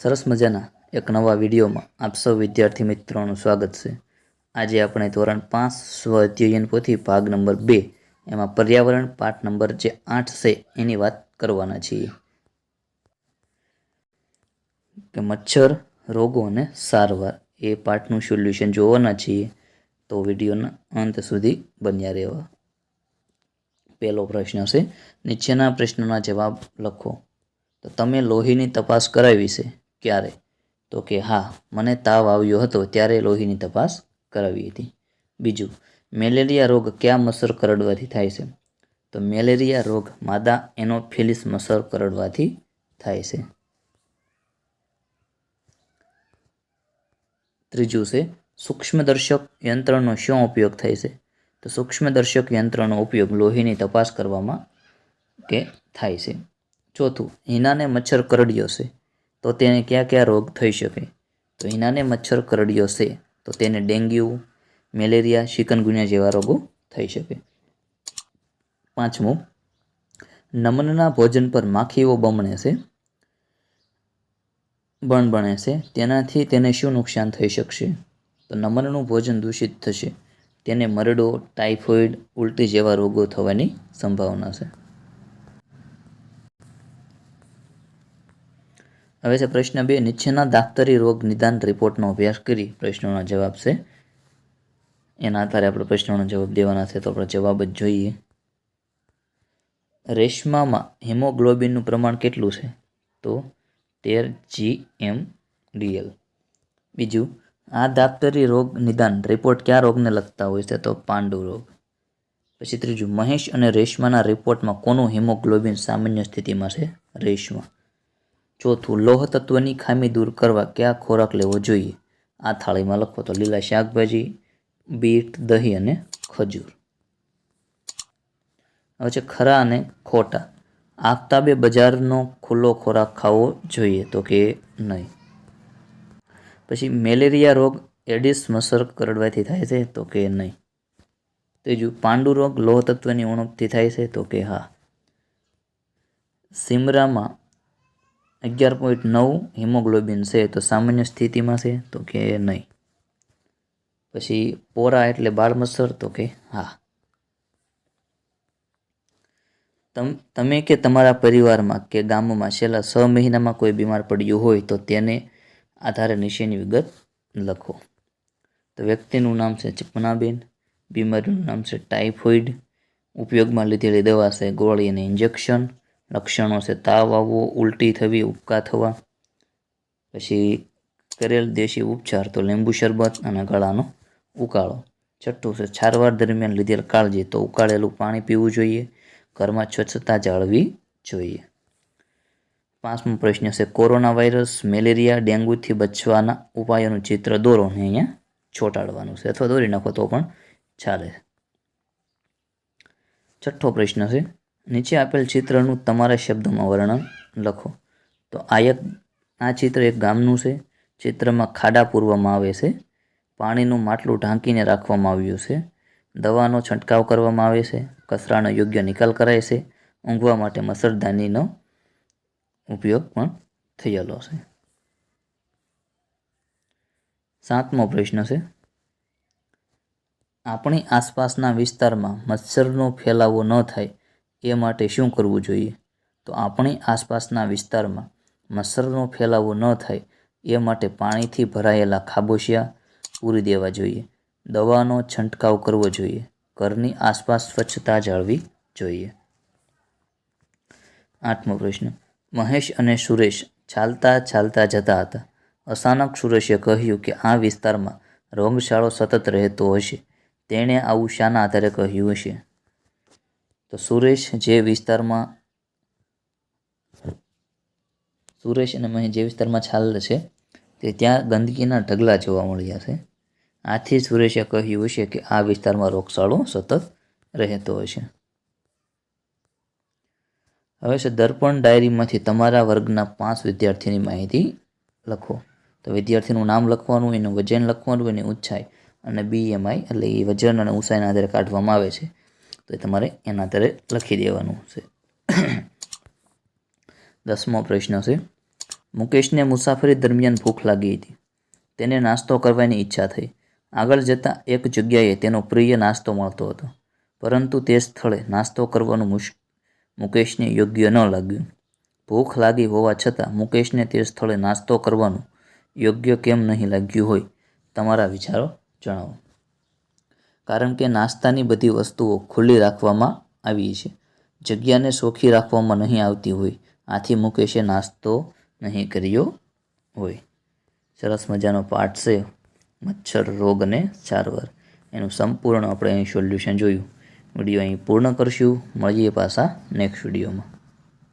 સરસ મજાના એક નવા વિડીયોમાં આપ સૌ વિદ્યાર્થી મિત્રોનું સ્વાગત છે. આજે આપણે ધોરણ પાંચ સ્વ અધ્યયન પોથી ભાગ નંબર બે, એમાં પર્યાવરણ પાઠ નંબર જે આઠ છે, એની વાત કરવાના છીએ. કે મચ્છર, રોગો અને સારવાર, એ પાઠનું સોલ્યુશન જોવાના છીએ. તો વિડીયોના અંત સુધી બન્યા રહેવા. પહેલો પ્રશ્ન છે, નીચેના પ્રશ્નોના જવાબ લખો. તો તમે લોહીની તપાસ કરાવી છે. ક્યારે? તો કે, હા, મને તાવ આવ્યો હતો ત્યારે લોહીની તપાસ કરાવી હતી. બીજું, મેલેરિયા રોગ કયા મસર કરડવાથી થાય છે? તો મેલેરિયા રોગ માદા એનોફિલિસ મસર કરડવાથી થાય છે. ત્રીજું છે, સૂક્ષ્મદર્શક યંત્રનો શું ઉપયોગ થાય છે? તો સૂક્ષ્મદર્શક યંત્રનો ઉપયોગ લોહીની તપાસ કરવામાં કે, થાય છે. ચોથું, હિનાને મચ્છર કરડ્યો છે. તો તેને કયા કયા રોગ થઈ શકે? તો હિનાને મચ્છર કરડ્યો છે, તો તેને ડેન્ગ્યુ, મેલેરિયા શિકનગુનિયા જેવા રોગો થઈ શકે. પાંચમું, નમનના ભોજન પર માખીઓ બમણે છે. બણ બણે છે. તેનાથી તેને શું નુકસાન થઈ શકશે? તો નમનનું ભોજન દૂષિત થશે. તેને મરડો ટાઇફોઇડ ઉલટી જેવા રોગો થવાની સંભાવના છે. હવે છે પ્રશ્ન બે, નીચેના દાફતરી રોગ નિદાન રિપોર્ટનો અભ્યાસ કરી પ્રશ્નોના જવાબ છે. એના આધારે આપણે પ્રશ્નોનો જવાબ દેવાના છે, તો આપણે જવાબ જ જોઈએ. રેશમામાં હિમોગ્લોબિનનું પ્રમાણ કેટલું છે? તો તેર જી એમ ડીએલ બીજું, આ દાફતરી રોગ નિદાન રિપોર્ટ કયા રોગને લગતા હોય છે? તો પાંડુ રોગ. પછી ત્રીજું, મહેશ અને રેશમાના રિપોર્ટમાં કોનું હિમોગ્લોબિન સામાન્ય સ્થિતિમાં છે? રેશમા. ચોથું લોહ તત્વની ખામી દૂર કરવા કયા ખોરાક લેવો જોઈએ? આ થાળીમાં લખો તો લીલા શાકભાજી, બીટ, દહીં અને ખજૂર. હવે છે ખરા અને ખોટા. આફતાબે બજારનો ખુલ્લો ખોરાક ખાવો જોઈએ તો કે નહીં? પછી મેલેરિયા રોગ એડિસ મસર કરડવાથી થાય છે તો કે નહીં? ત્રીજું, પાંડુ રોગ લોહ તત્વની ઉણપથી થાય છે તો કે હા? સિમરામાં અગિયાર પોઈન્ટ નવ હિમોગ્લોબિન છે તો સામાન્ય સ્થિતિમાં છે તો કે નહીં. પછી પોરા એટલે બાળ મચ્છર તો કે હા. તમ કે તમારા પરિવારમાં કે ગામમાં છેલ્લા છ મહિનામાં કોઈ બીમાર પડ્યું હોય તો તેને આધારે નીચેની વિગત લખો. તો વ્યક્તિનું નામ છે ચપનાબેન બીમારીનું નામ છે ટાઇફોઇડ ઉપયોગમાં લીધેલી દવા છે ગોળી અને ઇન્જેક્શન લક્ષણો છે, તાવ આવવો, ઉલટી થવી ઉપકા થવા. પછી કરેલ દેશી ઉપચાર તો લીંબુ શરબત અને ગળાનો ઉકાળો. છઠ્ઠું છે છારવાર દરમિયાન લીધેલ કાળજી તો ઉકાળેલું પાણી પીવું જોઈએ. ઘરમાં સ્વચ્છતા જાળવી જોઈએ. પાંચમો પ્રશ્ન છે, કોરોના વાયરસ, મેલેરિયા, ડેન્ગ્યુથી બચવાના ઉપાયોનું ચિત્ર દોરો ને અહીંયા ચોંટાડવાનું છે અથવા દોરી નાખો તો પણ ચાલે. છઠ્ઠો પ્રશ્ન છે નીચે આપેલ ચિત્રનું તમારા શબ્દોમાં વર્ણન લખો. તો આ એક, આ ચિત્ર એક ગામનું છે. ચિત્રમાં ખાડા પૂરવામાં આવે છે. પાણીનું માટલું ઢાંકીને રાખવામાં આવ્યું છે. દવાનો છંટકાવ કરવામાં આવે છે. કચરાનો યોગ્ય નિકાલ કરાય છે. ઊંઘવા માટે મચ્છરદાનીનો ઉપયોગ પણ થયેલો છે. સાતમો પ્રશ્ન છે. આપણી આસપાસના વિસ્તારમાં મચ્છરનો ફેલાવો ન થાય એ માટે શું કરવું જોઈએ? તો આપણી આસપાસના વિસ્તારમાં મચ્છરનો ફેલાવો ન થાય એ માટે પાણીથી ભરાયેલા ખાબોશિયા પૂરી દેવા જોઈએ. દવાનો છંટકાવ કરવો જોઈએ. ઘરની આસપાસ સ્વચ્છતા જાળવી જોઈએ. આઠમો પ્રશ્ન. મહેશ અને સુરેશ ચાલતા ચાલતા જતા હતા. અચાનક સુરેશે કહ્યું કે આ વિસ્તારમાં રોગશાળો સતત રહેતો હશે. તેણે આવું શાના આધારે કહ્યું હશે? તો સુરેશ જે વિસ્તારમાં, સુરેશ અને મહી જે વિસ્તારમાં છાલ છે, તે ત્યાં ગંદકીના ઢગલા જોવા મળ્યા છે. આથી સુરેશે કહ્યું હશે કે આ વિસ્તારમાં રોગચાળો સતત રહેતો હશે હવે છે, દર્પણ ડાયરીમાંથી તમારા વર્ગના પાંચ વિદ્યાર્થીની માહિતી લખો. તો વિદ્યાર્થીનું નામ લખવાનું, એનું વજન લખવાનું, એની ઊંચાઈ અને બીએમઆઈ એટલે એ વજન અને ઊંચાઈના આધારે કાઢવામાં આવે છે. તો એ તમારે એના આધારે લખી દેવાનું છે. દસમો પ્રશ્ન છે, મુકેશને મુસાફરી દરમિયાન ભૂખ લાગી હતી. તેને નાસ્તો કરવાની ઈચ્છા થઈ. આગળ જતાં એક જગ્યાએ તેનો પ્રિય નાસ્તો મળતો હતો. પરંતુ તે સ્થળે નાસ્તો કરવાનું મુશ, મુકેશને યોગ્ય ન લાગ્યું. ભૂખ લાગી હોવા છતાં મુકેશને તે સ્થળે નાસ્તો કરવાનું યોગ્ય કેમ નહીં લાગ્યું હોય, તમારા વિચારો જણાવો. કારણ કે નાસ્તાની બધી વસ્તુઓ ખુલ્લી રાખવામાં આવી છે. જગ્યાને સોખી રાખવામાં નહીં આવતી હોય. આથી મુકેશે નાસ્તો નહીં કર્યો હોય. સરસ મજાનો પાઠ છે. મચ્છર, રોગ અને સારવાર. એનું સંપૂર્ણ આપણે અહીં સોલ્યુશન જોયું. વીડિયો અહીં પૂર્ણ કરશું. મળીએ પાછા નેક્સ્ટ વિડીયોમાં.